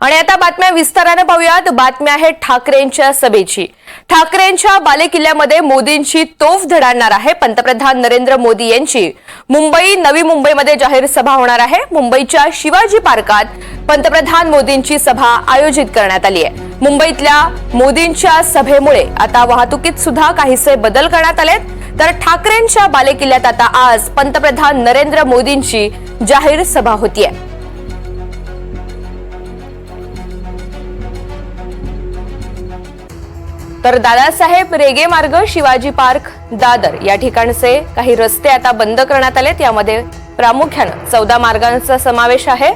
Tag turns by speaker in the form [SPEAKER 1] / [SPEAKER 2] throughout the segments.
[SPEAKER 1] आणि आता बातम्या विस्ताराने पाहूयात. बातम्या आहेत ठाकरेंच्या सभेची. ठाकरेंच्या बालेकिल्ल्यामध्ये मोदींची तोफ धडाडणार आहे. पंतप्रधान नरेंद्र मोदी यांची मुंबई नवी मुंबईमध्ये जाहीर सभा होणार आहे. मुंबईच्या शिवाजी पार्कात पंतप्रधान मोदींची सभा आयोजित करण्यात आली आहे. मुंबईतल्या मोदींच्या सभेमुळे आता वाहतुकीत सुद्धा काहीसे बदल करण्यात आलेत. तर ठाकरेंच्या बालेकिल्ल्यात आता आज पंतप्रधान नरेंद्र मोदींची जाहीर सभा होतीये. तर दादासाहेब रेगे मार्ग शिवाजी पार्क दादर या ठिकाणचे काही रस्ते आता बंद करण्यात आलेत. यामध्ये प्रामुख्यानं चौदा मार्गांचा समावेश आहे.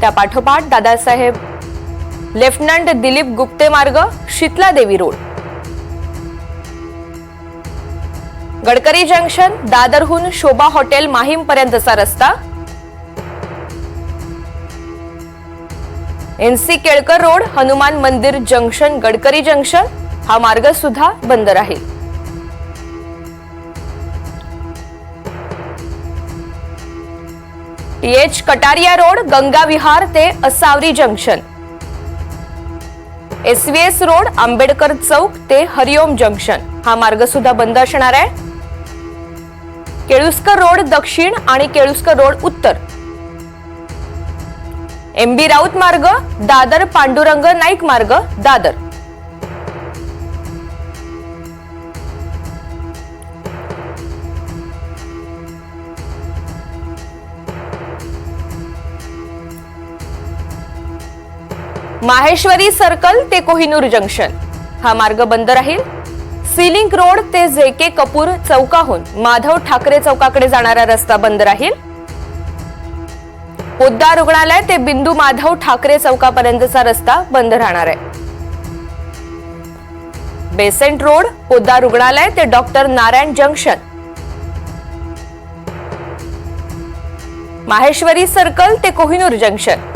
[SPEAKER 1] त्या पाठोपाठ दादासाहेब लेफ्टनंट दिलीप गुप्ते मार्ग शीतला देवी रोड. गडकरी जंक्शन दादरहून शोभा हॉटेल माहीम पर्यंतचा रस्ता एनसी केळकर रोड हनुमान मंदिर जंक्शन गडकरी जंक्शन. हा मार्ग सुद्धा बंद राहील. टीएच कटारिया रोड गंगा विहार ते Asavari junction. SVS road Ambedkar Chowk ते हरिओम जंक्शन. हा मार्ग सुद्धा बंद असणार आहे. केळुस्कर रोड दक्षिण आणि केळुस्कर रोड उत्तर. एमबी राऊत मार्ग दादर पांडुरंग नाईक मार्ग दादर. माहेश्वरी सर्कल ते कोहिनूर जंक्शन. हा मार्ग बंद राहील. सिलिंक रोड ते जे के कपूर चौकाहून माधव ठाकरे चौकाकडे जाणारा रस्ता बंद राहील. पोद्दार रुग्णालय ते बिंदू माधव ठाकरे चौकापर्यंतचा रस्ता बंद राहणार आहे. बेसेंट रोड पोद्दार रुग्णालय ते doctor Narayan junction. Maheshwari circle ते कोहिनूर जंक्शन.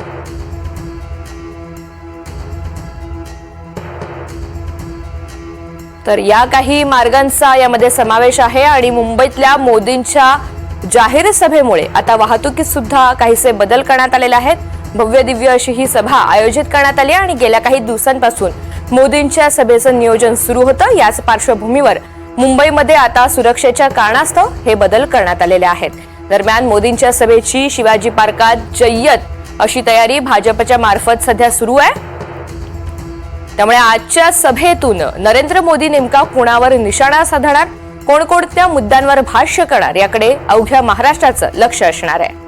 [SPEAKER 1] तर या काही मार्गांचा यामध्ये समावेश आहे आणि मुंबईतल्या मोदींच्या जाहीर सभेमुळे आता वाहतुकीत सुद्धा काहीसे बदल करण्यात आलेले आहेत. भव्य दिव्य अशी ही सभा आयोजित करण्यात आली आणि गेल्या काही दिवसांपासून मोदींच्या सभेचं नियोजन सुरू होतं. याच पार्श्वभूमीवर मुंबईमध्ये आता सुरक्षेच्या कारणास्तव हे बदल करण्यात आलेले आहेत. दरम्यान मोदींच्या सभेची शिवाजी पार्कात जय्यत अशी तयारी भाजपच्या मार्फत सध्या सुरू आहे. त्यामुळे आजच्या सभेतून नरेंद्र मोदी नेमका कुणावर निशाणा साधणार? कोणकोणत्या मुद्द्यांवर भाष्य करणार? याकडे अवघ्या महाराष्ट्राचं लक्ष असणार आहे.